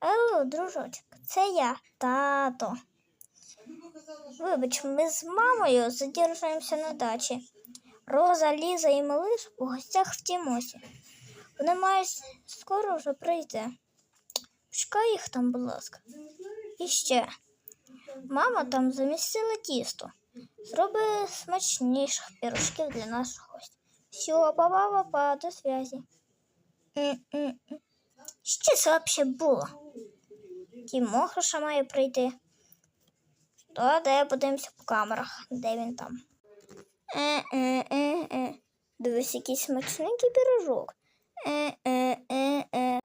Алло, дружочок, це я, тато. Вибач, ми з мамою задержуємося на дачі. Роза, Ліза і Малиш у гостях в Тімосі. Вони мають скоро вже прийти. Почекай їх там, будь ласка. І ще. Мама там замістила тісто. Зроби смачніших пірожків для наших гостей. Все, па-па-па-па, до зв'язі. Що це взагалі було? Тімоха має прийти. То де подивимося по камерах, де він там. Е-е-е-е. Дивись, якийсь смачненький пірожок. Е-е-е-е.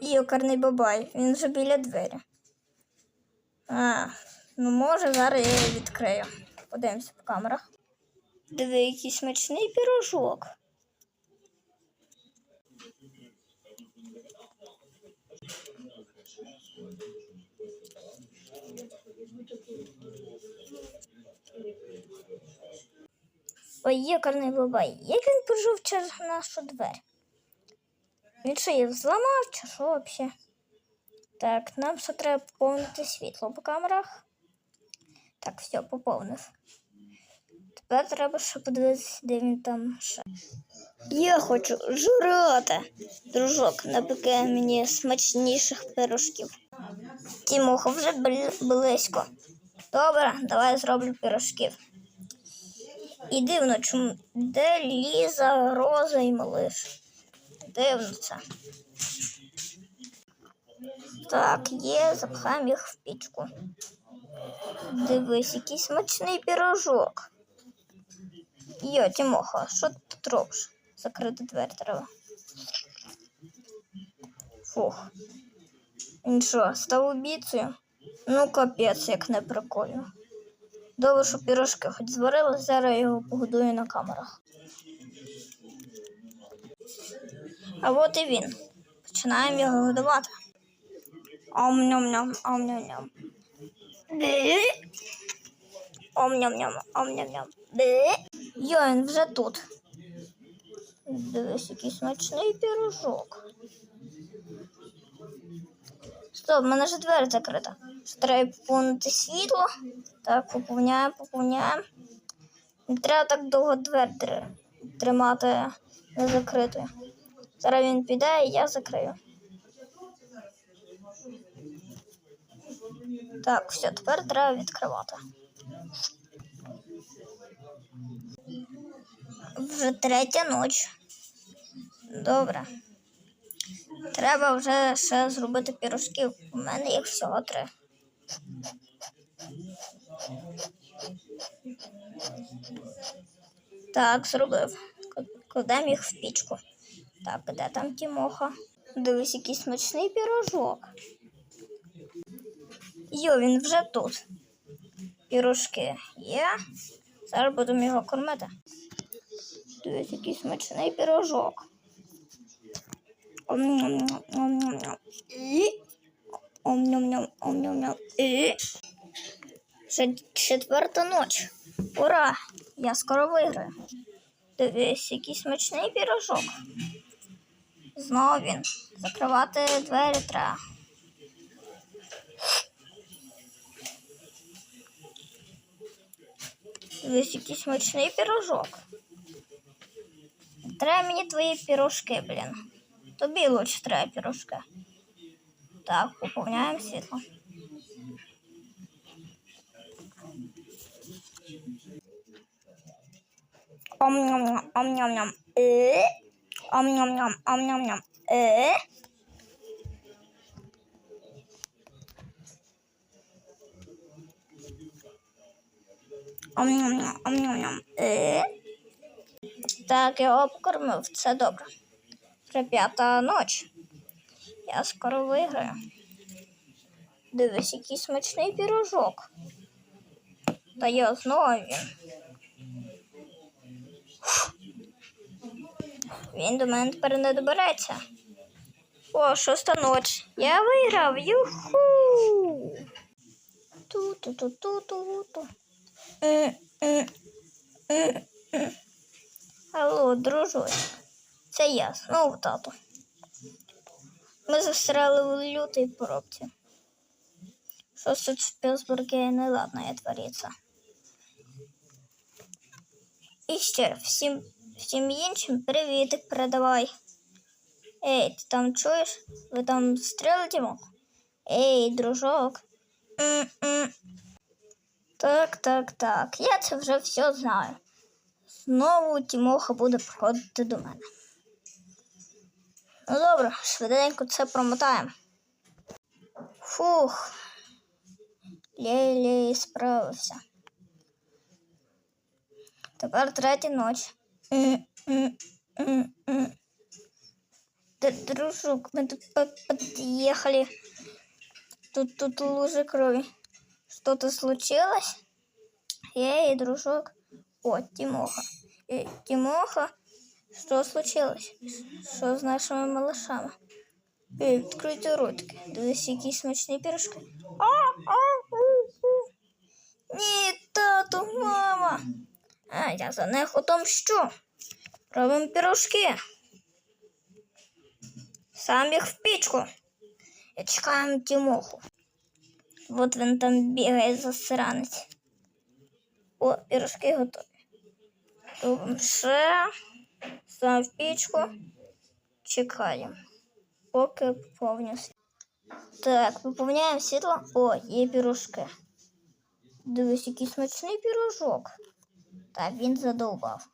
Йокарний бабай, він вже біля двері. А, ну може зараз я її відкрию. Подивимося по камерах. Диви, який смачний пірожок. Ой, йокарний бабай, як він прожив через нашу двері? Він що її зламав чи що взагалі? Так, нам ще треба поповнити світло по камерах. Так, все, поповнив. Тепер треба ще подивитися, де він там ще. Я хочу жрати. Дружок, напеки мені смачніших пирожків. Тімоха вже близько. Добре, давай зроблю пирожків. І дивно, чому де Ліза, Роза і малиш. Дивно це. Так, є, запхаємо їх в пічку. Дивись, який смачний пірожок. Йо, Тімоха, що ти тут робиш? Закрити двері треба. Фух. Він що, став убійцею? Ну, капець, як не прикольно. Добре, що пірожки хоч зварили, зараз я його погодую на камерах. А от і він. Починаємо його годувати. Ом-ням-ням, ом ням ням ом ням ням ом-ням-ням. Бі. Йо, він вже тут. Дивись, який смачний пірожок. Стоп, в мене ж двері закрита. Треба поповнити світло. Так, поповняємо, поповняємо. Не треба так довго двері тримати не закритою. Зараз він піде і я закрию. Так, все, тепер треба відкривати. Вже третя ніч. Добре. Треба вже ще зробити пірожків. У мене їх всього три. Так, зробив. Кладемо їх в пічку. Так, де там Тімоха? Дивись, який смачний пірожок. Йо, він вже тут. Пірожки є. Зараз будемо його кормити. Дивись, який смачний пірожок. Ом-ням-ням, ом-ням-ням. І. Ом-ням-ням, ом-ням-ням. І. Вже четверта ніч. Ура! Я скоро виграю. Дивись, який смачний пірожок. Знову він. Закривати двері треба. Дивись, який смачний пірожок. Треба мені твої пірожки, блін. Тобі лучше треба пірожки. Так, поповняємо світло. Ом-ням-ням, ом-ням-ням. Е. Ом-ням-ням, ом-ням-ням. Е. Ом-ням-ням, ом-ням-ням. Е. Так, його покормив, це добре. Вже п'ята ніч. Я скоро виграю. Дивись, який смачний пірожок. Та я знову він. Він до мене тепер не добереться. О, шоста ніч. Я виграв. Юху. Ту-ту-ту-ту-ту-ту. Е, е, е. Алло, дружочок. Це я, знову тато. Ми застряли в лютій поробці. Щось тут в Пілсбургі неладное твориться. І ще всім, всім іншим привітик передавай. Ей, ти там чуєш? Ви там стрілите мов? Ей, дружок. М-м. Так, так, так. Я це вже все знаю. Знову Тімоха буде приходити до мене. Ну добре, швиденько це промотаємо. Фух. Лей-лей справився. Тепер третя ніч. Дружок, мы тут по- подъехали. Тут, тут лужи крови. Что-то случилось? Эй, дружок. О, Тимоха. Эй, Тимоха. Что случилось? Що з нашими малышами? Ей, відкрийте ротики. Дивись, які смачні у. Ні, тату, мама. А, я за них отомщу. Робимо пірожки. Сам їх в пічку. І чекаємо Тімоху. От він там бігає засранець. О, пірожки готові. Робимо ще. В пічку. Чекаємо. Поки світло. Так, поповняємо світло. О, є пірожки. Дивись, який смачний пірожок. Так, він задовбав.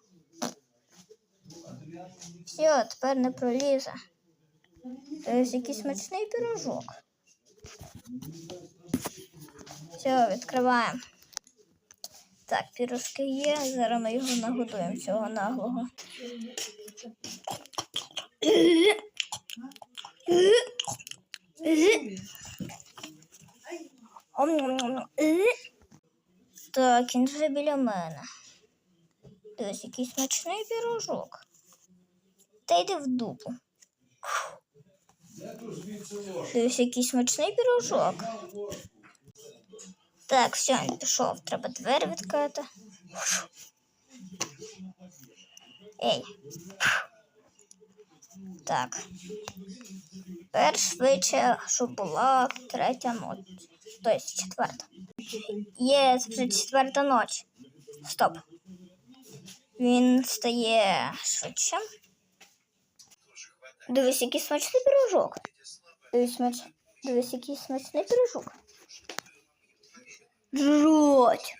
Все, тепер не пролізе. Дивись, який смачний пірожок. Все, відкриваємо. Так, пірожки є. Зараз ми його нагодуємо, цього наглого. Так, він вже біля мене. Дивись, який смачний пірожок. Та йди в дупу. Дивись, який смачний пірожок. Так, все, він пішов. Треба двері відкрити. Ей. Так. Тепер швидше, щоб була третя ніч. Тобто четверта. Є вже четверта ніч. Стоп. Він стає швидше. Дивись, який смачний пирожок. Дивись, смач... Дивись, який смачний пирожок. Жуть.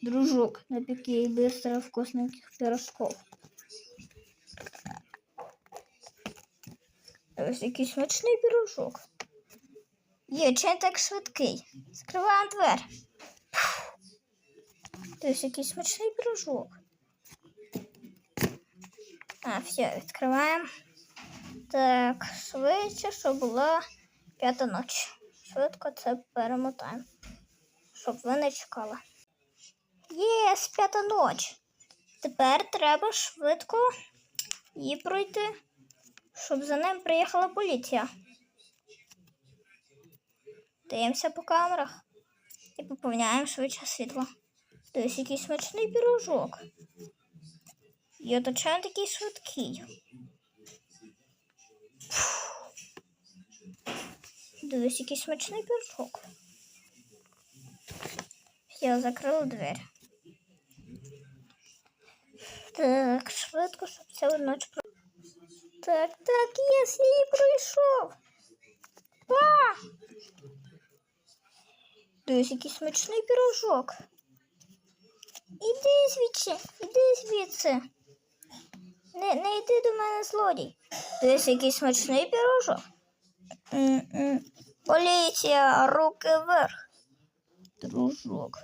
Дружок, напеки быстро вкусненьких пирожков. Ось який смачний пирожок. Є, чи він так швидкий? Скриваємо двері. Ось який смачний пирожок. А, все, відкриваємо. Так, швидше, щоб була п'ята ніч. Швидко це перемотаємо. Щоб ви не чекали. Є, п'ята ніч. Тепер треба швидко її пройти, щоб за ним приїхала поліція. Дивимося по камерах і поповняємо швидше світло. Дивись, який смачний пірожок. Я точно такий швидкий. Дивись, який смачний пірожок. Я закрила двері. Так, швидко, щоб цілу ніч про. Так, так, єс, я її пройшов. А! Дивись, який смачний пірожок. Іди звідси, іди звідси. Не, не йди до мене, злодій. Дивись, який смачний пірожок. М-м. Поліція, руки вверх. Дружок.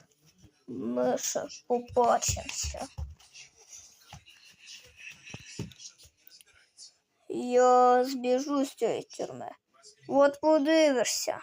Ми ще побачимося. Я збіжу з цієї тюрми. От подивишся.